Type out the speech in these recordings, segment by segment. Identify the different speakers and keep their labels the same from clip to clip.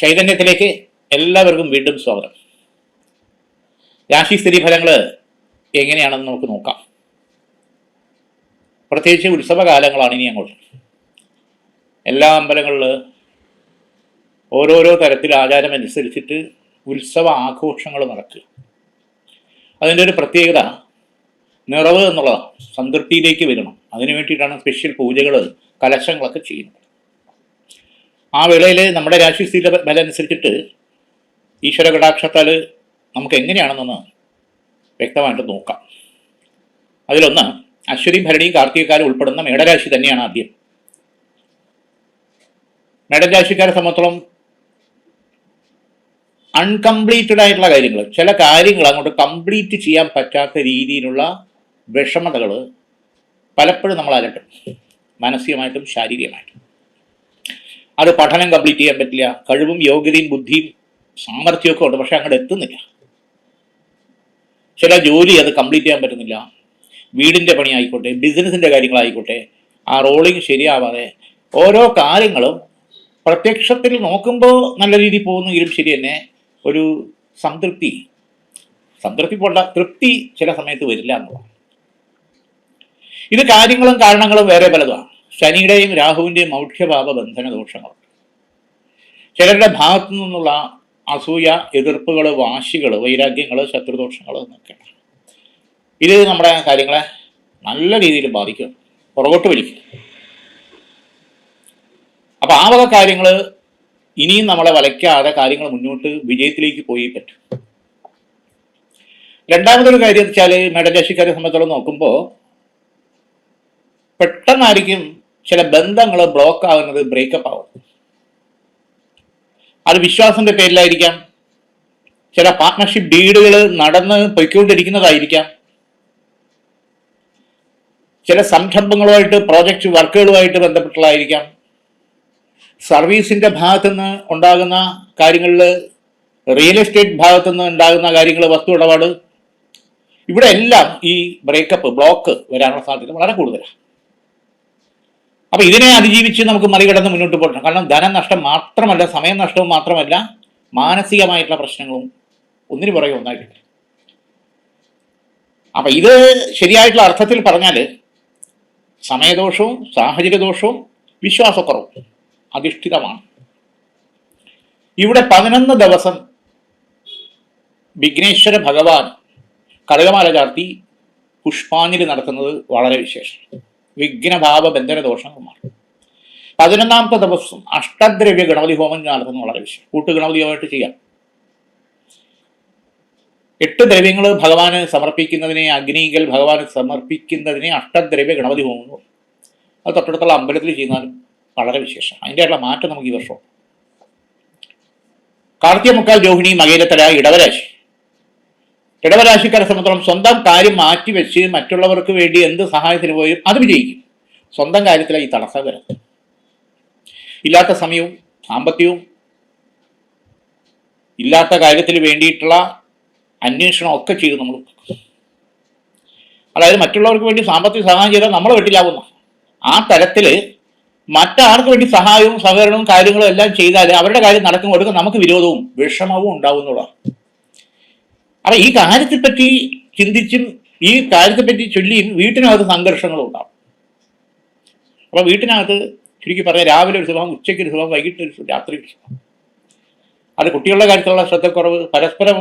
Speaker 1: ചൈതന്യത്തിലേക്ക് എല്ലാവർക്കും വീണ്ടും സ്വാഗതം. രാശി സ്ഥിതി ഫലങ്ങൾ എങ്ങനെയാണെന്ന് നമുക്ക് നോക്കാം. പ്രത്യേകിച്ച് ഉത്സവകാലങ്ങളാണ് ഇനി അങ്ങോട്ട്. എല്ലാ അമ്പലങ്ങളിൽ ഓരോരോ തരത്തിൽ ആചാരമനുസരിച്ചിട്ട് ഉത്സവ ആഘോഷങ്ങൾ നടക്കുക. അതിന്റെ ഒരു പ്രത്യേകത നിറവ് എന്നുള്ളതാണ്. സംതൃപ്തിയിലേക്ക് വരണം. അതിനു വേണ്ടിയിട്ടാണ് സ്പെഷ്യൽ പൂജകൾ കലശങ്ങളൊക്കെ ചെയ്യുന്നത്. ആ വേളയിൽ നമ്മുടെ രാശി ബല ബലം അനുസരിച്ചിട്ട് ഈശ്വര കടാക്ഷത്താൽ നമുക്ക് എങ്ങനെയാണെന്നൊന്ന് വ്യക്തമായിട്ട് നോക്കാം. അതിലൊന്ന് അശ്വതി ഭരണി കാർത്തികക്കാരും ഉൾപ്പെടുന്ന മേടരാശി തന്നെയാണ് ആദ്യം. മേടരാശിക്കാരെ സംബന്ധിച്ചോളം അൺകംപ്ലീറ്റഡ് ആയിട്ടുള്ള കാര്യങ്ങൾ ചില കാര്യങ്ങൾ അങ്ങോട്ട് കംപ്ലീറ്റ് ചെയ്യാൻ പറ്റാത്ത രീതിയിലുള്ള വിഷമതകൾ പലപ്പോഴും നമ്മൾ അലട്ടും മാനസികമായിട്ടും ശാരീരികമായിട്ടും. അത് പഠനം കംപ്ലീറ്റ് ചെയ്യാൻ പറ്റില്ല. കഴിവും യോഗ്യതയും ബുദ്ധിയും സാമർഥ്യമൊക്കെ ഉണ്ട്. പക്ഷെ അങ്ങോട്ട് എത്തുന്നില്ല. ചില ജോലി അത് കംപ്ലീറ്റ് ചെയ്യാൻ പറ്റുന്നില്ല. വീടിന്റെ പണി ആയിക്കോട്ടെ ബിസിനസിന്റെ കാര്യങ്ങളായിക്കോട്ടെ ആ റോളിങ് ശരിയാവാതെ ഓരോ കാര്യങ്ങളും പ്രത്യക്ഷത്തിൽ നോക്കുമ്പോൾ നല്ല രീതിയിൽ പോകുന്നെങ്കിലും ശരി തന്നെ ഒരു സംതൃപ്തി. സംതൃപ്തി പോണ്ട തൃപ്തി ചില സമയത്ത് വരില്ല എന്നുള്ളതാണ്. ഇത് കാര്യങ്ങളും കാരണങ്ങളും വേറെ പലതാണ് ശനിയുടെയും രാഹുവിന്റെയും മൗഢ്യപാപ ബന്ധന ദോഷങ്ങൾ ചിലരുടെ ഭാഗത്തു നിന്നുള്ള അസൂയ എതിർപ്പുകൾ വാശികൾ വൈരാഗ്യങ്ങൾ ശത്രുദോഷങ്ങൾ എന്നൊക്കെയാണ്. ഇത് നമ്മുടെ കാര്യങ്ങളെ നല്ല രീതിയിൽ ബാധിക്കും. പുറകോട്ട് വലിക്കും. അപ്പൊ ആ വക കാര്യങ്ങൾ ഇനിയും നമ്മളെ വലയ്ക്കാതെ കാര്യങ്ങൾ മുന്നോട്ട് വിജയത്തിലേക്ക് പോയി പറ്റും. രണ്ടാമതൊരു കാര്യം വെച്ചാൽ മേടരാശിക്കാരെ സംബന്ധിച്ചോളം നോക്കുമ്പോൾ പെട്ടെന്നായിരിക്കും ചില ബന്ധങ്ങൾ ബ്ലോക്ക് ആകുന്നത് ബ്രേക്കപ്പ് ആവുന്നത് അത് വിശ്വാസത്തിന്റെ പേരിലായിരിക്കാം. ചില പാർട്ട്ണർഷിപ്പ് ഡീഡുകൾ നടന്ന് പൊയ്ക്കൊണ്ടിരിക്കുന്നതായിരിക്കാം. ചില സംരംഭങ്ങളുമായിട്ട് പ്രോജക്റ്റ് വർക്കുകളുമായിട്ട് ബന്ധപ്പെട്ടുള്ളതായിരിക്കാം. സർവീസിന്റെ ഭാഗത്തുനിന്ന് ഉണ്ടാകുന്ന കാര്യങ്ങളിൽ റിയൽ എസ്റ്റേറ്റ് ഭാഗത്തുനിന്ന് ഉണ്ടാകുന്ന കാര്യങ്ങൾ വസ്തു ഇടപാട്. ഇവിടെ എല്ലാം ഈ ബ്രേക്കപ്പ് ബ്ലോക്ക് വരാനുള്ള സാധ്യത വളരെ കൂടുതലാണ്. അപ്പൊ ഇതിനെ അതിജീവിച്ച് നമുക്ക് മറികടന്ന് മുന്നോട്ട് പോകണം. കാരണം ധനം നഷ്ടം മാത്രമല്ല സമയം നഷ്ടവും മാത്രമല്ല മാനസികമായിട്ടുള്ള പ്രശ്നങ്ങളും ഒന്നിനു പുറകെ ഒന്നായിട്ടുണ്ട്. അപ്പൊ ഇത് ശരിയായിട്ടുള്ള അർത്ഥത്തിൽ പറഞ്ഞാൽ സമയദോഷവും സാഹചര്യദോഷവും വിശ്വാസക്കുറവും അധിഷ്ഠിതമാണ്. ഇവിടെ പതിനൊന്ന് ദിവസം വിഘ്നേശ്വര ഭഗവാൻ കടകമാല ചാർത്തി പുഷ്പാഞ്ജലി നടത്തുന്നത് വളരെ വിശേഷം വിഘ്നഭാവ ബന്ധന ദോഷങ്ങൾ മാറും പതിനൊന്നാമത്തെ ദിവസം അഷ്ടദ്രവ്യ ഗണപതി ഹോമം നടത്തുന്നത് വളരെ വിഷയം വിശേഷം കൂട്ടുഗണപതിയുമായിട്ട് ചെയ്യാം. എട്ട് ദ്രവ്യങ്ങൾ ഭഗവാന് സമർപ്പിക്കുന്നതിനെ അഗ്നികൾ ഭഗവാന് സമർപ്പിക്കുന്നതിനെ അഷ്ടദ്രവ്യ ഗണപതി ഹോമം എന്ന് പറയും. അത് തൊട്ടടുത്തുള്ള അമ്പലത്തിൽ ചെയ്യുന്നാലും വളരെ വിശേഷം. അതിന്റെ മാറ്റം നമുക്ക് ഈ വർഷം കാർത്തിക മുക്കാൽ രോഹിണി മകേരത്തല ഇടവരാശി. ഇടവരാശിക്കാരെ സംബന്ധിച്ചോളം സ്വന്തം കാര്യം മാറ്റിവെച്ച് മറ്റുള്ളവർക്ക് വേണ്ടി എന്ത് സഹായത്തിന് പോയും അത് വിജയിക്കും. സ്വന്തം കാര്യത്തിലാണ് ഈ തടസ്സം വരുന്നത്. ഇല്ലാത്ത സമയവും സാമ്പത്തികവും ഇല്ലാത്ത കാര്യത്തിന് വേണ്ടിയിട്ടുള്ള അന്വേഷണം ഒക്കെ ചെയ്ത് നമ്മൾ അതായത് മറ്റുള്ളവർക്ക് വേണ്ടി സാമ്പത്തിക സഹായം ചെയ്താൽ നമ്മൾ വെട്ടിലാവുന്ന. ആ തരത്തിൽ മറ്റാർക്ക് വേണ്ടി സഹായവും സഹകരണവും കാര്യങ്ങളും എല്ലാം ചെയ്താൽ അവരുടെ കാര്യം നടക്കും നടക്കുമ്പോൾ നമുക്ക് വിരോധവും വിഷമവും ഉണ്ടാവുന്നതാണ് അപ്പൊ ഈ കാര്യത്തെ പറ്റി ചിന്തിച്ചും ഈ കാര്യത്തെ പറ്റി ചൊല്ലിയും വീട്ടിനകത്ത് സംഘർഷങ്ങൾ ഉണ്ടാവും അപ്പൊ വീട്ടിനകത്ത് ചുരുക്കി പറയാം രാവിലെ ഒരു സുഖം ഉച്ചയ്ക്ക് ഒരു സുഖം വൈകിട്ട് ഒരു രാത്രി ഒരു സുഖം അത് കുട്ടികളുടെ കാര്യത്തിലുള്ള ശ്രദ്ധക്കുറവ് പരസ്പരം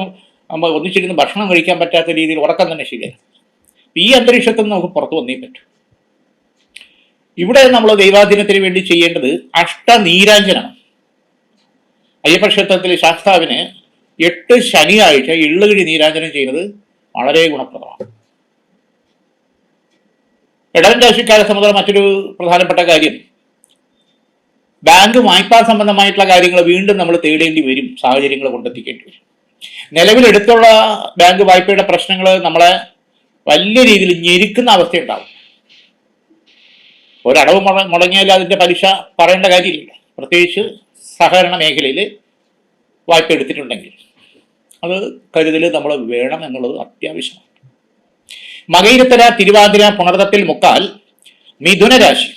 Speaker 1: നമ്മൾ ഒന്നിച്ചിരുന്ന് ഭക്ഷണം കഴിക്കാൻ പറ്റാത്ത രീതിയിൽ ഉറക്കം തന്നെ ശരിയാണ് ഈ അന്തരീക്ഷത്തിൽ നിന്ന് നമുക്ക് പുറത്തു വന്നേ പറ്റും. ഇവിടെ നമ്മൾ ദൈവാധീനത്തിന് വേണ്ടി ചെയ്യേണ്ടത് അഷ്ടനീരാഞ്ജനാണ് അയ്യപ്പ ക്ഷേത്രത്തിലെ ശാസ്താവിന് എട്ട് ശനിയാഴ്ച ഇള്ളുകിഴി നീരാഞ്ജനം ചെയ്യുന്നത് വളരെ ഗുണപ്രദമാണ്. ഇടവൻ രാശിക്കാരെ സംബന്ധിച്ച മറ്റൊരു പ്രധാനപ്പെട്ട കാര്യം ബാങ്ക് വായ്പാ സംബന്ധമായിട്ടുള്ള കാര്യങ്ങൾ വീണ്ടും നമ്മൾ തേടേണ്ടി വരും സാഹചര്യങ്ങൾ കൊണ്ടെത്തിക്കേണ്ടി വരും. നിലവിലെടുത്തുള്ള ബാങ്ക് വായ്പയുടെ പ്രശ്നങ്ങൾ നമ്മളെ വലിയ രീതിയിൽ ഞെരുക്കുന്ന അവസ്ഥയുണ്ടാവും. ഒരടവ് മുട മുടങ്ങിയാൽ അതിന്റെ പലിശ പറയേണ്ട കാര്യമില്ല. പ്രത്യേകിച്ച് സഹകരണ മേഖലയിൽ വായ്പ എടുത്തിട്ടുണ്ടെങ്കിൽ. അത് കരുതൽ നമ്മൾ വേണം എന്നുള്ളത് അത്യാവശ്യമാണ്. മകയിരത്തര തിരുവാതിര പുണർത്തത്തിൽ മുക്കാൽ മിഥുന രാശി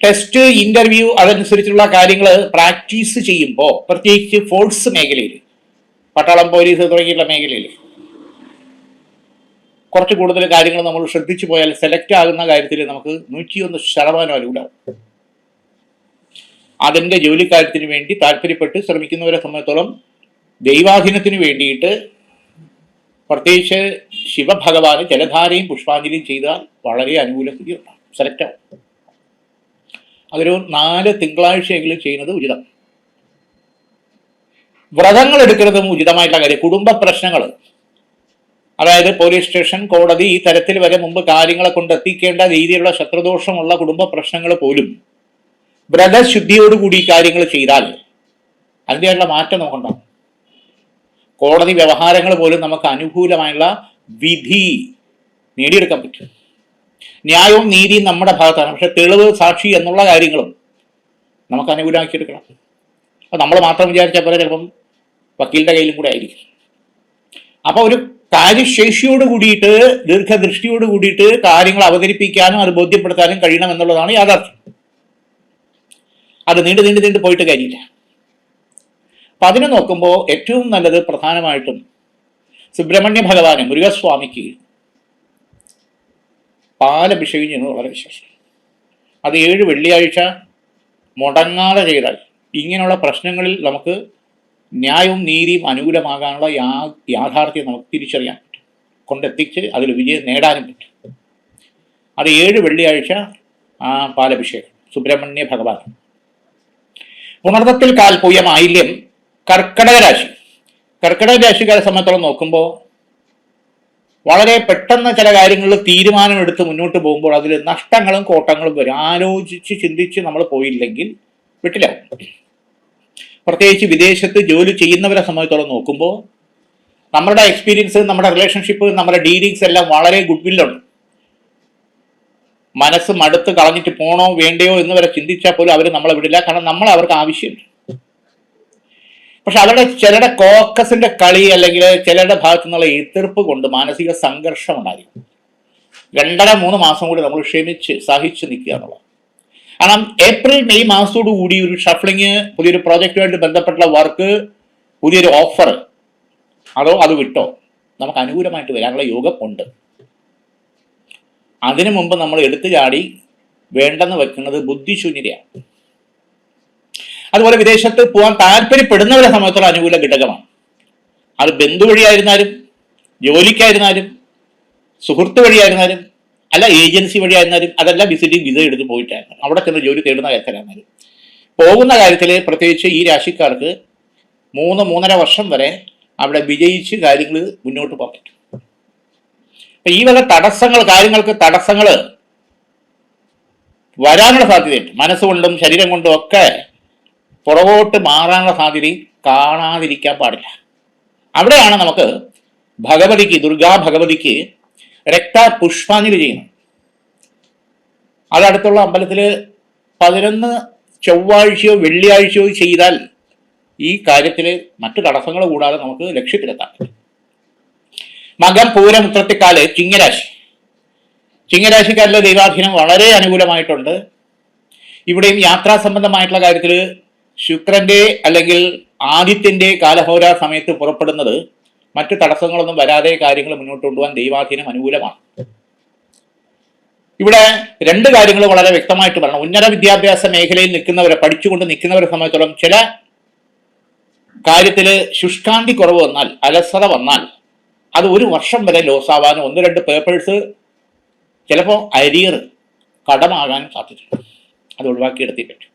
Speaker 1: ടെസ്റ്റ് ഇന്റർവ്യൂ അതനുസരിച്ചുള്ള കാര്യങ്ങൾ പ്രാക്ടീസ് ചെയ്യുമ്പോൾ പ്രത്യേകിച്ച് ഫോഴ്സ് മേഖലയിൽ പട്ടാളം പോലീസ് തുടങ്ങിയിട്ടുള്ള മേഖലയിൽ കുറച്ച് കൂടുതൽ കാര്യങ്ങൾ നമ്മൾ ശ്രദ്ധിച്ചു പോയാൽ സെലക്ട് ആകുന്ന കാര്യത്തിൽ നമുക്ക് നൂറ്റിയൊന്ന് ശതമാനം അനുകൂലമാവും. അതിന്റെ ജോലിക്കാര്യത്തിന് വേണ്ടി താല്പര്യപ്പെട്ട് ശ്രമിക്കുന്നവരെ സംബന്ധിച്ചോളം ദൈവാധീനത്തിന് വേണ്ടിയിട്ട് പ്രത്യേകിച്ച് ശിവഭഗവാന് ജലധാരയും പുഷ്പാഞ്ജലിയും ചെയ്താൽ വളരെ അനുകൂല സ്ഥിതി ഉണ്ടാകും സെലക്ട് ആവും. അതൊരു നാല് തിങ്കളാഴ്ചയെങ്കിലും ചെയ്യുന്നത് ഉചിതം. വ്രതങ്ങൾ എടുക്കുന്നതും ഉചിതമായിട്ടുള്ള കാര്യം. കുടുംബ പ്രശ്നങ്ങൾ. അതായത് പോലീസ് സ്റ്റേഷൻ കോടതി ഈ തരത്തിൽ വരെ മുമ്പ് കാര്യങ്ങളെ കൊണ്ടെത്തിക്കേണ്ട രീതിയിലുള്ള ശത്രുദോഷമുള്ള കുടുംബ പ്രശ്നങ്ങൾ പോലും വ്രതശുദ്ധിയോടുകൂടി കാര്യങ്ങൾ ചെയ്താൽ അതിന്റെയുള്ള മാറ്റം നമുക്കുണ്ടാകും. കോടതി വ്യവഹാരങ്ങൾ പോലും നമുക്ക് അനുകൂലമായുള്ള വിധി നേടിയെടുക്കാൻ പറ്റും. ന്യായവും നീതിയും നമ്മുടെ ഭാഗത്താണ്. പക്ഷെ തെളിവ് സാക്ഷി എന്നുള്ള കാര്യങ്ങളും നമുക്ക് അനുകൂലമാക്കിയെടുക്കണം. അപ്പം നമ്മൾ മാത്രം വിചാരിച്ചാൽ പോലെ ചിലപ്പം വക്കീലിന്റെ കയ്യിലും കൂടെ ആയിരിക്കും. അപ്പോൾ ഒരു കാര്യശേഷിയോട് കൂടിയിട്ട് ദീർഘദൃഷ്ടിയോട് കൂടിയിട്ട് കാര്യങ്ങൾ അവതരിപ്പിക്കാനും അത് ബോധ്യപ്പെടുത്താനും കഴിയണം എന്നുള്ളതാണ് യാഥാർത്ഥ്യം. അത് നീണ്ടു നീണ്ടു നീണ്ടു പോയിട്ട് കാര്യമില്ല. അപ്പൊ അതിനെ നോക്കുമ്പോൾ ഏറ്റവും നല്ലത് പ്രധാനമായിട്ടും സുബ്രഹ്മണ്യ ഭഗവാന് മുരുകസ്വാമിക്ക് പാലഭിഷേകം ചെയ്യുന്നത് വളരെ വിശേഷം അത് ഏഴ് വെള്ളിയാഴ്ച മുടങ്ങാതെ ചെയ്താൽ ഇങ്ങനെയുള്ള പ്രശ്നങ്ങളിൽ നമുക്ക് ന്യായവും നീതിയും അനുകൂലമാകാനുള്ള യാ യാഥാർത്ഥ്യം നമുക്ക് തിരിച്ചറിയാൻ പറ്റും. കൊണ്ടെത്തിച്ച് അതിൽ വിജയം നേടാനും പറ്റും. അത് ഏഴ് വെള്ളിയാഴ്ച ആ പാലഭിഷേകം സുബ്രഹ്മണ്യ ഭഗവാൻ. പുണർത്തത്തിൽ കാൽ പൂയം ആയില്യം കർക്കടക രാശി. കർക്കിടക രാശിക്കാരെ സംബന്ധിച്ചോളം നോക്കുമ്പോൾ വളരെ പെട്ടെന്ന് ചില കാര്യങ്ങളിൽ തീരുമാനമെടുത്ത് മുന്നോട്ട് പോകുമ്പോൾ അതിൽ നഷ്ടങ്ങളും കോട്ടങ്ങളും വരും. ആലോചിച്ച് ചിന്തിച്ച് നമ്മൾ പോയില്ലെങ്കിൽ വിട്ടിലാവും പ്രത്യേകിച്ച് വിദേശത്ത് ജോലി ചെയ്യുന്നവരെ സംബന്ധിച്ചോളം നോക്കുമ്പോൾ നമ്മുടെ എക്സ്പീരിയൻസ് നമ്മുടെ റിലേഷൻഷിപ്പ് നമ്മുടെ ഡീലിങ്സ് എല്ലാം വളരെ ഗുഡ് വില്ലുണ്ട് മനസ്സ് മടുത്ത് കളഞ്ഞിട്ട് പോണോ വേണ്ടയോ എന്ന് വരെ ചിന്തിച്ചാൽ പോലും അവർ നമ്മളെ വിടില്ല. കാരണം നമ്മൾ അവർക്ക് ആവശ്യമില്ല. പക്ഷെ അവരുടെ ചിലരുടെ കോക്കസിന്റെ കളി അല്ലെങ്കിൽ ചിലരുടെ ഭാഗത്തു നിന്നുള്ള എതിർപ്പ് കൊണ്ട് മാനസിക സംഘർഷം ഉണ്ടായിരിക്കും. രണ്ടര മൂന്ന് മാസം കൂടി നമ്മൾ ക്ഷമിച്ച് സഹിച്ച് നിൽക്കുക എന്നുള്ളത്. കാരണം ഏപ്രിൽ മെയ് മാസത്തോടു കൂടി ഒരു ഷഫ്ലിങ് പുതിയൊരു പ്രോജക്റ്റുമായിട്ട് ബന്ധപ്പെട്ടുള്ള വർക്ക് പുതിയൊരു ഓഫർ അതോ അത് വിട്ടോ? നമുക്ക് അനുകൂലമായിട്ട് വരാനുള്ള യോഗം ഉണ്ട് അതിനു മുമ്പ് നമ്മൾ എടുത്തു ചാടി വേണ്ടെന്ന് വെക്കുന്നത് ബുദ്ധിശൂന്യതയാണ്. അതുപോലെ വിദേശത്ത് പോകാൻ താല്പര്യപ്പെടുന്നവരെ സംബന്ധിച്ചുള്ള അനുകൂല ഘടകമാണ്. അത് ബന്ധു വഴിയായിരുന്നാലും ജോലിക്കായിരുന്നാലും സുഹൃത്ത് വഴിയായിരുന്നാലും അല്ല ഏജൻസി വഴിയായിരുന്നാലും അതല്ല വിസിറ്റിംഗ് വിസ എടുത്ത് പോയിട്ടായിരുന്നു അവിടെ ചെന്ന് ജോലി തേടുന്ന കാര്യത്തിലായിരുന്നാലും പോകുന്ന കാര്യത്തിൽ പ്രത്യേകിച്ച് ഈ രാശിക്കാർക്ക് മൂന്ന് മൂന്നര വർഷം വരെ അവിടെ വിജയിച്ച് കാര്യങ്ങൾ മുന്നോട്ട് പോകാൻ പറ്റും. അപ്പൊ ഈ വക തടസ്സങ്ങൾ കാര്യങ്ങൾക്ക് തടസ്സങ്ങൾ വരാനുള്ള സാധ്യതയുണ്ട്. മനസ്സുകൊണ്ടും ശരീരം കൊണ്ടും ഒക്കെ പുറകോട്ട് മാറാനുള്ള സാധ്യതയും കാണാതിരിക്കാൻ പാടില്ല. അവിടെയാണ് നമുക്ക് ഭഗവതിക്ക് ദുർഗാ ഭഗവതിക്ക് രക്ത പുഷ്പാഞ്ജലി ചെയ്യുന്നത്. അത് അടുത്തുള്ള അമ്പലത്തിൽ പതിനൊന്ന് ചൊവ്വാഴ്ചയോ വെള്ളിയാഴ്ചയോ ചെയ്താൽ ഈ കാര്യത്തിൽ മറ്റു തടസ്സങ്ങൾ കൂടാതെ നമുക്ക് ലക്ഷ്യത്തിലെത്താം മകം പൂരമുത്രത്തിക്കാൽ ചിങ്ങരാശി. ചിങ്ങരാശിക്കാരിലെ ദൈവാധീനം വളരെ അനുകൂലമായിട്ടുണ്ട്. ഇവിടെയും യാത്രാ സംബന്ധമായിട്ടുള്ള കാര്യത്തിൽ ശുക്രന്റെ അല്ലെങ്കിൽ ആദിത്യന്റെ കാലഹോര സമയത്ത് പുറപ്പെടുന്നത് മറ്റു തടസ്സങ്ങളൊന്നും വരാതെ കാര്യങ്ങൾ മുന്നോട്ട് കൊണ്ടുപോകാൻ ദൈവാധീനം അനുകൂലമാണ്. ഇവിടെ രണ്ട് കാര്യങ്ങൾ വളരെ വ്യക്തമായിട്ട് പറയണം. ഉന്നത വിദ്യാഭ്യാസ മേഖലയിൽ നിൽക്കുന്നവരെ പഠിച്ചുകൊണ്ട് നിൽക്കുന്നവരെ സംബന്ധിച്ചോളം ചില കാര്യത്തിൽ ശുഷ്കാന്തി കുറവ് വന്നാൽ അലസത വന്നാൽ അത് ഒരു വർഷം വരെ ലോസ് ആവാനും ഒന്ന് രണ്ട് പേപ്പേഴ്സ് ചിലപ്പോൾ അരിയർ കടമാകാനും സാധ്യതയുണ്ട്. അത് ഒഴിവാക്കിയെടുത്തേ പറ്റും.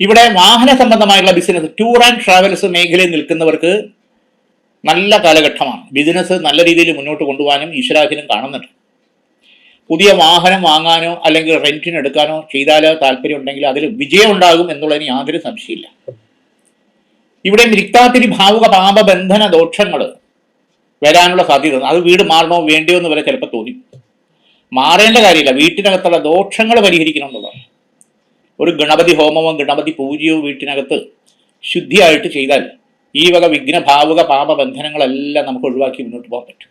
Speaker 1: ഇവിടെ വാഹന സംബന്ധമായുള്ള ബിസിനസ് ടൂർ ആൻഡ് ട്രാവൽസ് മേഖലയിൽ നിൽക്കുന്നവർക്ക് നല്ല കാലഘട്ടമാണ്. ബിസിനസ് നല്ല രീതിയിൽ മുന്നോട്ട് കൊണ്ടുപോകാനും ഈശ്വരാധീനം കാണുന്നുണ്ട്. പുതിയ വാഹനം വാങ്ങാനോ അല്ലെങ്കിൽ റെന്റിന് എടുക്കാനോ ചെയ്താലോ താല്പര്യം ഉണ്ടെങ്കിൽ അതിൽ വിജയം ഉണ്ടാകും എന്നുള്ളതിന് യാതൊരു സംശയമില്ല ഇവിടെ രിക്താതിരി ഭാവുക പാപബന്ധന ദോഷങ്ങൾ വരാനുള്ള സാധ്യത. അത് വീട് മാറണോ വേണ്ടയോ എന്ന് വരെ ചിലപ്പോൾ തോന്നി. മാറേണ്ട കാര്യമില്ല. വീട്ടിനകത്തുള്ള ദോഷങ്ങൾ പരിഹരിക്കണം എന്നുള്ളതാണ്. ഒരു ഗണപതി ഹോമമോ ഗണപതി പൂജയോ വീട്ടിനകത്ത് ശുദ്ധിയായിട്ട് ചെയ്താൽ ഈ വക വിഘ്നഭാവുക പാപബന്ധനങ്ങളെല്ലാം പാപ ബന്ധനങ്ങളെല്ലാം നമുക്ക് ഒഴിവാക്കി മുന്നോട്ട് പോകാൻ പറ്റും.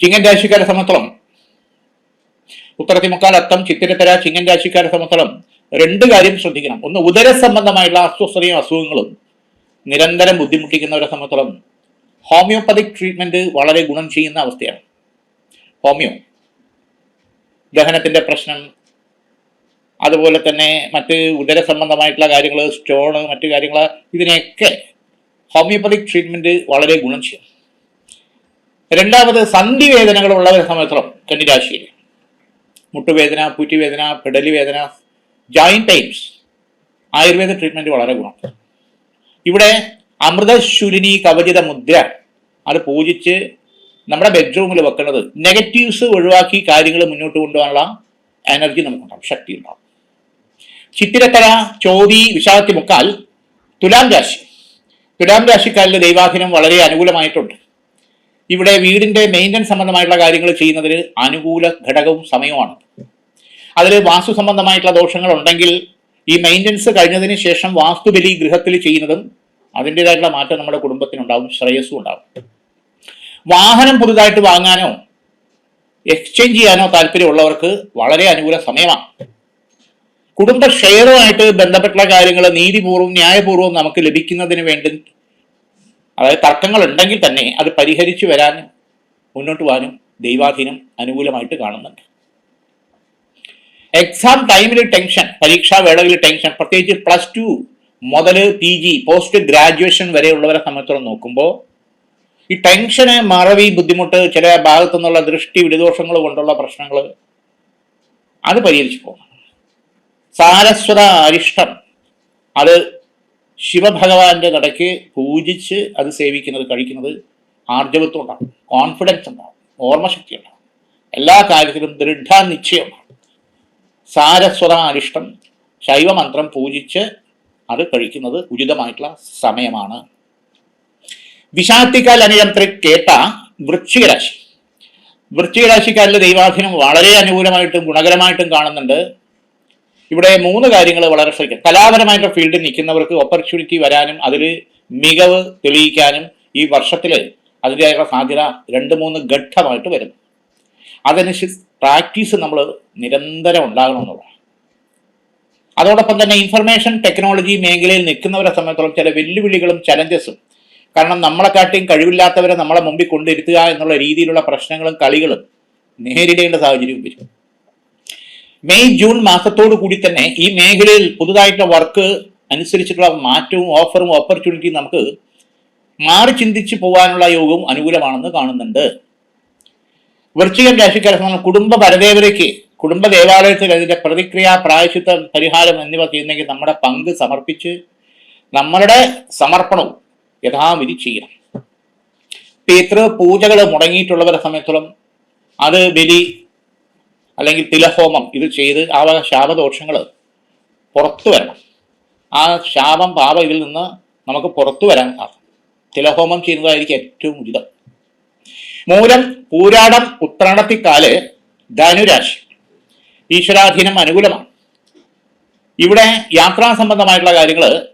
Speaker 1: ചിങ്ങൻ രാശിക്കാരെ സംബന്ധിച്ചോളം ഉത്തരത്തിമുക്കാൽ അത്തം ചിത്തിരത്തര ചിങ്ങൻ രാശിക്കാരെ സംബന്ധിച്ചിടത്തോളം രണ്ട് കാര്യം ശ്രദ്ധിക്കണം. ഒന്ന് ഉദര സംബന്ധമായിട്ടുള്ള അസ്വസ്ഥതയും അസുഖങ്ങളും നിരന്തരം ബുദ്ധിമുട്ടിക്കുന്നവരെ സംബന്ധിച്ചിടത്തോളം ഹോമിയോപ്പതിക് ട്രീറ്റ്മെന്റ് വളരെ ഗുണം ചെയ്യുന്ന അവസ്ഥയാണ്. ഹോമിയോ ദഹനത്തിന്റെ പ്രശ്നം അതുപോലെ തന്നെ മറ്റ് ഉദര സംബന്ധമായിട്ടുള്ള കാര്യങ്ങൾ സ്റ്റോണ് മറ്റു കാര്യങ്ങൾ ഇതിനെയൊക്കെ ഹോമിയോപ്പതിക് ട്രീറ്റ്മെന്റ് വളരെ ഗുണം ചെയ്യും. രണ്ടാമത് സന്ധി വേദനകൾ ഉള്ളവരെ സംബന്ധിച്ചിടത്തോളം കന്നിരാശിയിൽ. മുട്ടുവേദന പുറ്റുവേദന പെടലി വേദന ജോയിന്റ് ടൈംസ് ആയുർവേദ ട്രീറ്റ്മെന്റ് വളരെ ഗുണം. ഇവിടെ അമൃതശുരിനി കവചിത മുദ്ര അത് പൂജിച്ച് നമ്മുടെ ബെഡ്റൂമിൽ വെക്കുന്നത് നെഗറ്റീവ്സ് ഒഴിവാക്കി കാര്യങ്ങൾ മുന്നോട്ട് കൊണ്ടുപോകാനുള്ള എനർജി നമുക്കുണ്ടാവും ശക്തി ഉണ്ടാവും ചിത്തിരക്കര ചോതി വിശാഖത്തി മുക്കാൽ തുലാം രാശി. തുലാം രാശിക്കാരിലെ ദൈവാധീനം വളരെ അനുകൂലമായിട്ടുണ്ട്. ഇവിടെ വീടിന്റെ മെയിന്റനൻസ് സംബന്ധമായിട്ടുള്ള കാര്യങ്ങൾ ചെയ്യുന്നതിന് അനുകൂല ഘടകവും സമയവുമാണ്. അതിൽ വാസ്തു സംബന്ധമായിട്ടുള്ള ദോഷങ്ങൾ ഉണ്ടെങ്കിൽ ഈ മെയിന്റനൻസ് കഴിഞ്ഞതിന് ശേഷം വാസ്തുബലി ഗൃഹത്തിൽ ചെയ്യുന്നതും അതിന്റെതായിട്ടുള്ള മാറ്റം നമ്മുടെ കുടുംബത്തിനുണ്ടാവും ശ്രേയസ്സും ഉണ്ടാവും. വാഹനം പുതുതായിട്ട് വാങ്ങാനോ എക്സ്ചേഞ്ച് ചെയ്യാനോ താല്പര്യമുള്ളവർക്ക് വളരെ അനുകൂല സമയമാണ്. കുടുംബ ഷെയറുമായിട്ട് ബന്ധപ്പെട്ട കാര്യങ്ങൾ നീതിപൂർവം ന്യായപൂർവം നമുക്ക് ലഭിക്കുന്നതിന് വേണ്ടി അതായത് തർക്കങ്ങൾ ഉണ്ടെങ്കിൽ തന്നെ അത് പരിഹരിച്ചു വരാനും മുന്നോട്ട് പോകാനും ദൈവാധീനം അനുകൂലമായിട്ട് കാണുന്നുണ്ട്. എക്സാം ടൈമിൽ ടെൻഷൻ പരീക്ഷാ വേളകളിൽ ടെൻഷൻ പ്രത്യേകിച്ച് പ്ലസ് ടു മുതൽ പി ജി പോസ്റ്റ് ഗ്രാജുവേഷൻ വരെയുള്ളവരെ സംബന്ധിച്ചിടത്തോളം നോക്കുമ്പോൾ ഈ ടെൻഷന് മറവി ബുദ്ധിമുട്ട് ചില ഭാഗത്തു നിന്നുള്ള ദൃഷ്ടി വിടുദോഷങ്ങൾ കൊണ്ടുള്ള പ്രശ്നങ്ങൾ അത് പരിഹരിച്ചു പോകും സാരസ്വത അരിഷ്ടം. അത് ശിവഭഗവാന്റെ നടയ്ക്ക് പൂജിച്ച് അത് സേവിക്കുന്നത് കഴിക്കുന്നത് ആർജവത്വം ഉണ്ടാകും. കോൺഫിഡൻസ് ഉണ്ടാകും. ഓർമ്മശക്തി ഉണ്ടാകും. എല്ലാ കാര്യത്തിലും ദൃഢനിശ്ചയം സാരസ്വത അരിഷ്ടം ശൈവമന്ത്രം പൂജിച്ച് അത് കഴിക്കുന്നത് ഉചിതമായിട്ടുള്ള സമയമാണ്. വിശാത്തിക്കാൽ അനുയന്ത്രി കേട്ട വൃശ്ചികരാശി. വൃശ്ചികരാശിക്കാരിലെ ദൈവാധീനം വളരെ അനുകൂലമായിട്ടും ഗുണകരമായിട്ടും കാണുന്നുണ്ട്. ഇവിടെ മൂന്ന് കാര്യങ്ങൾ വളരെ ശ്രദ്ധിക്കും കലാപരമായിട്ട് ഫീൽഡിൽ നിൽക്കുന്നവർക്ക് ഓപ്പർച്യൂണിറ്റി വരാനും അതിൽ മികവ് തെളിയിക്കാനും ഈ വർഷത്തിൽ അതിന്റെതായുള്ള സാധ്യത രണ്ട് മൂന്ന് ഘട്ടമായിട്ട് വരുന്നു അതനുസരിച്ച് പ്രാക്ടീസ് നമ്മൾ നിരന്തരം ഉണ്ടാകണം എന്നുള്ളതാണ്. അതോടൊപ്പം തന്നെ ഇൻഫർമേഷൻ ടെക്നോളജി മേഖലയിൽ നിൽക്കുന്നവരെ സംബന്ധിച്ചോളം ചില വെല്ലുവിളികളും ചലഞ്ചസും കാരണം നമ്മളെക്കാട്ടിയും കഴിവില്ലാത്തവരെ നമ്മളെ മുമ്പിൽ കൊണ്ടിരുത്തുക എന്നുള്ള രീതിയിലുള്ള പ്രശ്നങ്ങളും കളികളും നേരിടേണ്ട സാഹചര്യവും വരും. മെയ് ജൂൺ മാസത്തോടു കൂടി തന്നെ ഈ മേഖലയിൽ പുതുതായിട്ടുള്ള വർക്ക് അനുസരിച്ചിട്ടുള്ള മാറ്റവും ഓഫറും ഓപ്പർച്യൂണിറ്റിയും നമുക്ക് മാറി ചിന്തിച്ച് പോകാനുള്ള യോഗവും അനുകൂലമാണെന്ന് കാണുന്നുണ്ട്. വൃശ്ചികം രാശിക്കാരെ കുടുംബ പരദേവതയ്ക്ക് കുടുംബ ദേവാലയത്തിൽ അതിന്റെ പ്രതിക്രിയ പ്രായശിത്വം പരിഹാരം എന്നിവ ചെയ്യുന്നെങ്കിൽ നമ്മുടെ പങ്ക് സമർപ്പിച്ച് നമ്മളുടെ സമർപ്പണവും യഥാവിധി ചെയ്യണം. പിതൃ പൂജകൾ മുടങ്ങിയിട്ടുള്ളവരെ സമയത്തോളം അത് ബലി അല്ലെങ്കിൽ തിലഹോമം ഇത് ചെയ്ത് ആ ശാപദോഷങ്ങൾ പുറത്തു വരണം. ആ ശാപം പാപ ഇതിൽ നിന്ന് നമുക്ക് പുറത്തു വരാൻ സാധിക്കും. തിലഹോമം ചെയ്യുന്നതായിരിക്കും ഏറ്റവും ഉചിതം. മൂലം പൂരാടം ഉത്രാടത്തിക്കാൽ ധനുരാശി. ഈശ്വരാധീനം അനുകൂലമാണ്. ഇവിടെ യാത്രാ സംബന്ധമായിട്ടുള്ള കാര്യങ്ങൾ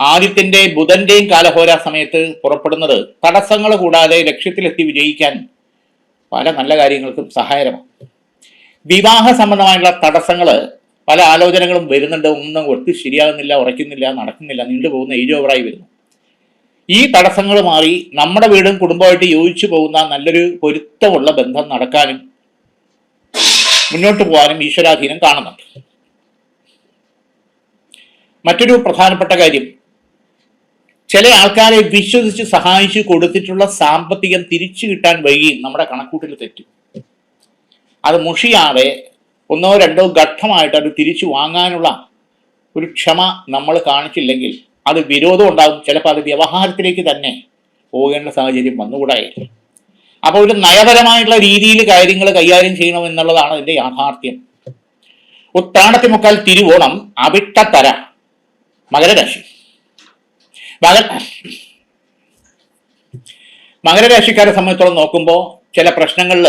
Speaker 1: ആദിത്യന്റെ ബുധന്റെയും കാലഹോര സമയത്ത് പുറപ്പെടുന്നത് തടസ്സങ്ങൾ കൂടാതെ ലക്ഷ്യത്തിലെത്തി വിജയിക്കാൻ പല നല്ല കാര്യങ്ങൾക്കും സഹായകരമാണ്. വിവാഹ സംബന്ധമായിട്ടുള്ള തടസ്സങ്ങൾ പല ആലോചനകളും വരുന്നുണ്ട്. ഒന്നും ഒട്ടും ശരിയാകുന്നില്ല ഉറയ്ക്കുന്നില്ല നടക്കുന്നില്ല നീണ്ടു പോകുന്ന ഏജ് ഓവറായി വരുന്നു. ഈ തടസ്സങ്ങൾ മാറി നമ്മുടെ വീടും കുടുംബമായിട്ട് യോജിച്ചു പോകുന്ന നല്ലൊരു പൊരുത്തമുള്ള ബന്ധം നടക്കാനും മുന്നോട്ട് പോകാനും ഈശ്വരാധീനം കാണുന്നുണ്ട്. മറ്റൊരു പ്രധാനപ്പെട്ട കാര്യം ചില ആൾക്കാരെ വിശ്വസിച്ച് സഹായിച്ചു കൊടുത്തിട്ടുള്ള സാമ്പത്തികം തിരിച്ചു കിട്ടാൻ വൈകി നമ്മുടെ കണക്കൂട്ടിൽ തെറ്റും. അത് മുഷിയാതെ ഒന്നോ രണ്ടോ ഘട്ടമായിട്ട് അത് തിരിച്ചു വാങ്ങാനുള്ള ഒരു ക്ഷമ നമ്മൾ കാണിച്ചില്ലെങ്കിൽ അത് വിരോധം ഉണ്ടാകും. ചിലപ്പോൾ അത് വ്യവഹാരത്തിലേക്ക് തന്നെ പോകേണ്ട സാഹചര്യം വന്നുകൂടായില്ല അപ്പോൾ ഒരു നയപരമായിട്ടുള്ള രീതിയിൽ കാര്യങ്ങൾ കൈകാര്യം ചെയ്യണം എന്നുള്ളതാണ് അതിന്റെ യാഥാർത്ഥ്യം. ഉത്രാടത്തി മുക്കാൽ തിരുവോണം അവിട്ടത്തര മകരരാശി. മകര മകരരാശിക്കാരെ സംബന്ധിച്ചോളം നോക്കുമ്പോൾ ചില പ്രശ്നങ്ങളിൽ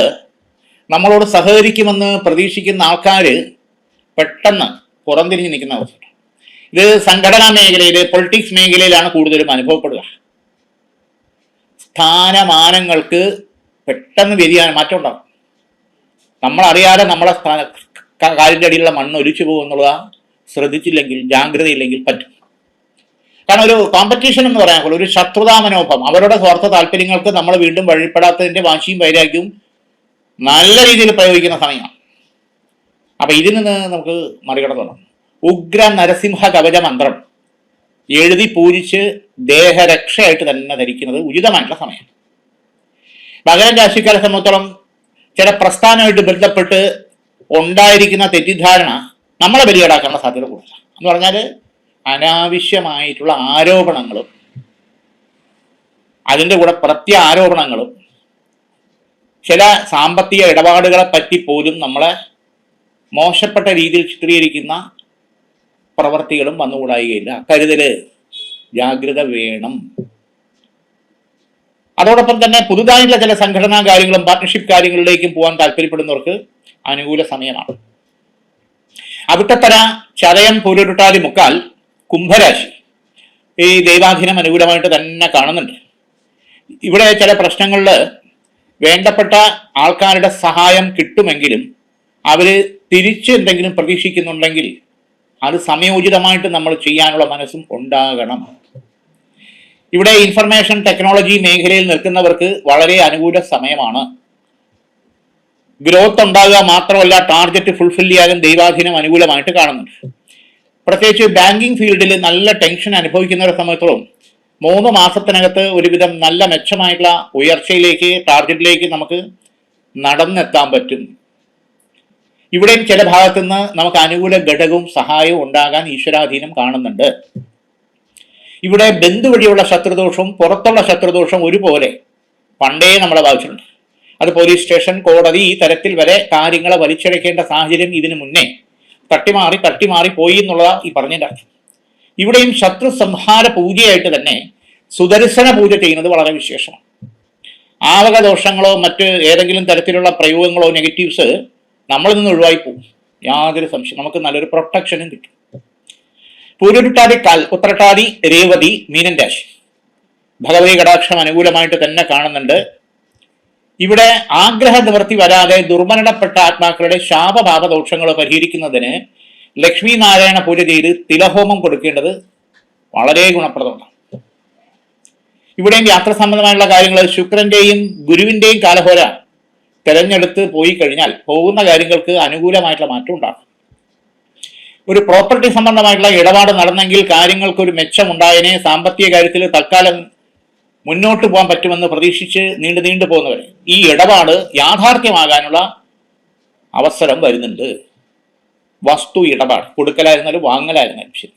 Speaker 1: നമ്മളോട് സഹകരിക്കുമെന്ന് പ്രതീക്ഷിക്കുന്ന ആൾക്കാർ പെട്ടെന്ന് പുറംതിരിഞ്ഞ് നിൽക്കുന്ന അവസ്ഥ. ഇത് സംഘടനാ മേഖലയിൽ പൊളിറ്റിക്സ് മേഖലയിലാണ് കൂടുതലും അനുഭവപ്പെടുക. സ്ഥാനമാനങ്ങൾക്ക് പെട്ടെന്ന് വ്യതിയാനം മാറ്റം ഉണ്ടാകും. നമ്മളറിയാതെ നമ്മളെ സ്ഥാന കാലിന്റെ അടിയിലുള്ള മണ്ണ് ഒലിച്ചു പോകും എന്നുള്ളത് ശ്രദ്ധിച്ചില്ലെങ്കിൽ ജാഗ്രതയില്ലെങ്കിൽ പറ്റും. കാരണം ഒരു കോമ്പറ്റീഷൻ എന്ന് പറയാൻ ഒരു ശത്രുതാ മനോഭാവം അവരുടെ സ്വാർത്ഥ താല്പര്യങ്ങൾക്ക് നമ്മൾ വീണ്ടും വഴിപ്പെടാത്തതിന്റെ വാശിയും വൈരാഗ്യവും നല്ല രീതിയിൽ പ്രയോഗിക്കുന്ന സമയമാണ് അപ്പൊ ഇതിൽ നിന്ന് നമുക്ക് മറികടക്കണം ഉഗ്ര നരസിംഹ കവച മന്ത്രം എഴുതി പൂജിച്ച് ദേഹരക്ഷയായിട്ട് തന്നെ ധരിക്കുന്നത് ഉചിതമായിട്ടുള്ള സമയം. മകരം രാശിക്കാരെ സംബന്ധിച്ചോളം ചില പ്രസ്ഥാനമായിട്ട് ബന്ധപ്പെട്ട് ഉണ്ടായിരിക്കുന്ന തെറ്റിദ്ധാരണ നമ്മളെ ബലികേടാക്കാനുള്ള സാധ്യത കൂടുതലാണ് എന്ന് പറഞ്ഞാൽ അനാവശ്യമായിട്ടുള്ള ആരോപണങ്ങളും അതിന്റെ കൂടെ പ്രത്യാരോപണങ്ങളും ചില സാമ്പത്തിക ഇടപാടുകളെ പറ്റി പോലും നമ്മളെ മോശപ്പെട്ട രീതിയിൽ ചിത്രീകരിക്കുന്ന പ്രവർത്തികളും വന്നുകൂടായികയില്ല. കരുതൽ ജാഗ്രത വേണം. അതോടൊപ്പം തന്നെ പുതുതായിട്ടുള്ള ചില സംഘടനാ കാര്യങ്ങളും പാർട്ട്ണർഷിപ്പ് കാര്യങ്ങളിലേക്കും പോകാൻ താല്പര്യപ്പെടുന്നവർക്ക് അനുകൂല സമയമാണ്. അവിട്ടത്തര ചതയം പൂരുരുട്ടാതി മുക്കാൽ കുംഭരാശി ഈ ദൈവാധീനം അനുകൂലമായിട്ട് തന്നെ കാണുന്നുണ്ട്. ഇവിടെ ചില പ്രശ്നങ്ങളിൽ വേണ്ടപ്പെട്ട ആൾക്കാരുടെ സഹായം കിട്ടുമെങ്കിലും അവർ തിരിച്ച് എന്തെങ്കിലും പ്രതീക്ഷിക്കുന്നുണ്ടെങ്കിൽ അത് സമയോചിതമായിട്ട് നമ്മൾ ചെയ്യാനുള്ള മനസ്സും ഉണ്ടാകണം. ഇവിടെ ഇൻഫർമേഷൻ ടെക്നോളജി മേഖലയിൽ നിൽക്കുന്നവർക്ക് വളരെ അനുകൂല സമയമാണ്. ഗ്രോത്ത് ഉണ്ടാകുക മാത്രമല്ല ടാർഗറ്റ് ഫുൾഫിൽ ചെയ്യാനും ദൈവാധീനം അനുകൂലമായിട്ട് കാണുന്നുണ്ട്. പ്രത്യേകിച്ച് ബാങ്കിങ് ഫീൽഡിൽ നല്ല ടെൻഷൻ അനുഭവിക്കുന്നവരെ സംബന്ധിച്ചോളം മൂന്ന് മാസത്തിനകത്ത് ഒരുവിധം നല്ല മെച്ചമായിട്ടുള്ള ഉയർച്ചയിലേക്ക് ടാർഗറ്റിലേക്ക് നമുക്ക് നടന്നെത്താൻ പറ്റും. ഇവിടെയും ചില ഭാഗത്തു നിന്ന് നമുക്ക് അനുകൂല ഘടകവും സഹായവും ഉണ്ടാകാൻ ഈശ്വരാധീനം കാണുന്നുണ്ട്. ഇവിടെ ബന്ധു വഴിയുള്ള ശത്രുദോഷവും പുറത്തുള്ള ശത്രുദോഷവും ഒരുപോലെ പണ്ടേ നമ്മളെ ബാധിച്ചിട്ടുണ്ട്. അത് പോലീസ് സ്റ്റേഷൻ കോടതി ഈ തരത്തിൽ വരെ കാര്യങ്ങളെ വലിച്ചഴക്കേണ്ട സാഹചര്യം ഇതിനു മുന്നേ തട്ടിമാറി തട്ടിമാറി പോയി എന്നുള്ളതാണ് ഈ പറഞ്ഞതിന്റെ അർത്ഥം. ഇവിടെയും ശത്രു സംഹാര പൂജയായിട്ട് തന്നെ സുദർശന പൂജ ചെയ്യുന്നത് വളരെ വിശേഷമാണ്. ആവക ദോഷങ്ങളോ മറ്റ് ഏതെങ്കിലും തരത്തിലുള്ള പ്രയോഗങ്ങളോ നെഗറ്റീവ്സ് നമ്മളിൽ നിന്ന് ഒഴിവായി പോകും. യാതൊരു സംശയം നമുക്ക് നല്ലൊരു പ്രൊട്ടക്ഷനും കിട്ടും. പൂരുരുട്ടാതി കാൽ ഉത്രട്ടാതി രേവതി മീനൻ രാശി. ഭഗവതി കടാക്ഷം അനുകൂലമായിട്ട് തന്നെ കാണുന്നുണ്ട്. ഇവിടെ ആഗ്രഹ നിവൃത്തി വരാതെ ദുർമരണപ്പെട്ട ആത്മാക്കളുടെ ശാപപാപ ദോഷങ്ങൾ പരിഹരിക്കുന്നതിന് ലക്ഷ്മി നാരായണ പൂജ ചെയ്ത് തിലഹോമം കൊടുക്കേണ്ടത് വളരെ ഗുണപ്രദമാണ്. ഇവിടെയും യാത്ര സംബന്ധമായുള്ള കാര്യങ്ങൾ ശുക്രന്റെയും ഗുരുവിന്റെയും കാലഹോര തെരഞ്ഞെടുത്ത് പോയി കഴിഞ്ഞാൽ പോകുന്ന കാര്യങ്ങൾക്ക് അനുകൂലമായിട്ടുള്ള മാറ്റം ഉണ്ടാകും. ഒരു പ്രോപ്പർട്ടി സംബന്ധമായിട്ടുള്ള ഇടപാട് നടന്നെങ്കിൽ കാര്യങ്ങൾക്ക് ഒരു മെച്ചമുണ്ടായതിനെ സാമ്പത്തിക കാര്യത്തിൽ തൽക്കാലം മുന്നോട്ട് പോകാൻ പറ്റുമെന്ന് പ്രതീക്ഷിച്ച് നീണ്ടു നീണ്ടു പോകുന്നവർ ഈ ഇടപാട് യാഥാർത്ഥ്യമാകാനുള്ള അവസരം വരുന്നുണ്ട്. വസ്തു ഇടപാട് കൊടുക്കലായിരുന്നാലും വാങ്ങലായിരുന്നാലും ശരി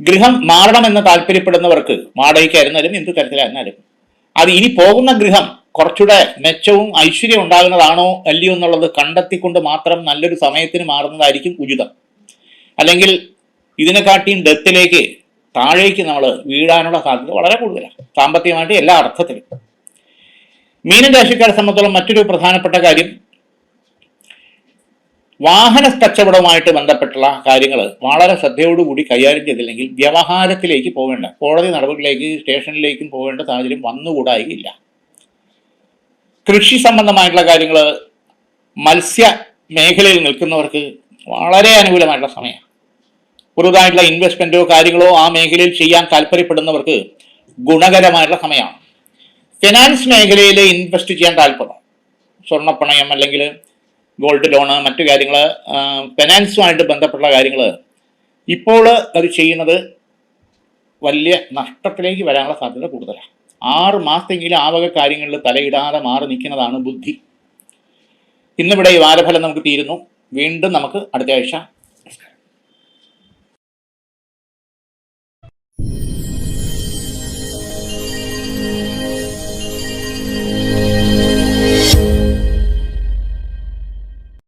Speaker 1: ഗൃഹം മാറണമെന്ന് താല്പര്യപ്പെടുന്നവർക്ക് വാടകയ്ക്കായിരുന്നാലും എന്ത് തരത്തിലായിരുന്നാലും അത് ഇനി പോകുന്ന ഗൃഹം കുറച്ചുകൂടെ മെച്ചവും ഐശ്വര്യം ഉണ്ടാകുന്നതാണോ അല്ലയോ എന്നുള്ളത് കണ്ടെത്തിക്കൊണ്ട് മാത്രം നല്ലൊരു സമയത്തിന് മാറുന്നതായിരിക്കും ഉചിതം. അല്ലെങ്കിൽ ഇതിനെക്കാട്ടിയും ഡെത്തിലേക്ക് താഴേക്ക് നമ്മൾ വീഴാനുള്ള സാധ്യത വളരെ കൂടുതലാണ് സാമ്പത്തികമായിട്ട് എല്ലാ അർത്ഥത്തിലും. മീനരാശിക്കാരെ സംബന്ധിച്ചോളം മറ്റൊരു പ്രധാനപ്പെട്ട കാര്യം വാഹന കച്ചവടവുമായിട്ട് ബന്ധപ്പെട്ടുള്ള കാര്യങ്ങൾ വളരെ ശ്രദ്ധയോടുകൂടി കൈകാര്യം ചെയ്തില്ലെങ്കിൽ വ്യവഹാരത്തിലേക്ക് പോകേണ്ട കോടതി നടപടികളിലേക്ക് സ്റ്റേഷനിലേക്കും പോകേണ്ട സാഹചര്യം വന്നുകൂടായില്ല. കൃഷി സംബന്ധമായിട്ടുള്ള കാര്യങ്ങൾ മത്സ്യ മേഖലയിൽ നിൽക്കുന്നവർക്ക് വളരെ അനുകൂലമായിട്ടുള്ള സമയമാണ് പുതുതായിട്ടുള്ള ഇൻവെസ്റ്റ്മെന്റോ കാര്യങ്ങളോ ആ മേഖലയിൽ ചെയ്യാൻ താല്പര്യപ്പെടുന്നവർക്ക് ഗുണകരമായിട്ടുള്ള സമയമാണ്. ഫിനാൻസ് മേഖലയിൽ ഇൻവെസ്റ്റ് ചെയ്യാൻ താല്പര്യം. സ്വർണപ്പണയം അല്ലെങ്കിൽ ഗോൾഡ് ലോണ് മറ്റു കാര്യങ്ങൾ ഫിനാൻസുമായിട്ട് ബന്ധപ്പെട്ട കാര്യങ്ങൾ ഇപ്പോൾ അത് ചെയ്യുന്നത് വലിയ നഷ്ടത്തിലേക്ക് വരാനുള്ള സാധ്യത കൂടുതലാണ്. ആറ് മാസത്തെങ്കിലും ആ വക കാര്യങ്ങളിൽ തലയിടാതെ മാറി നിൽക്കുന്നതാണ് ബുദ്ധി. ഇന്നിവിടെ ഈ വാരഫലം നമുക്ക് തീരുന്നു. വീണ്ടും നമുക്ക് അടുത്ത ആഴ്ച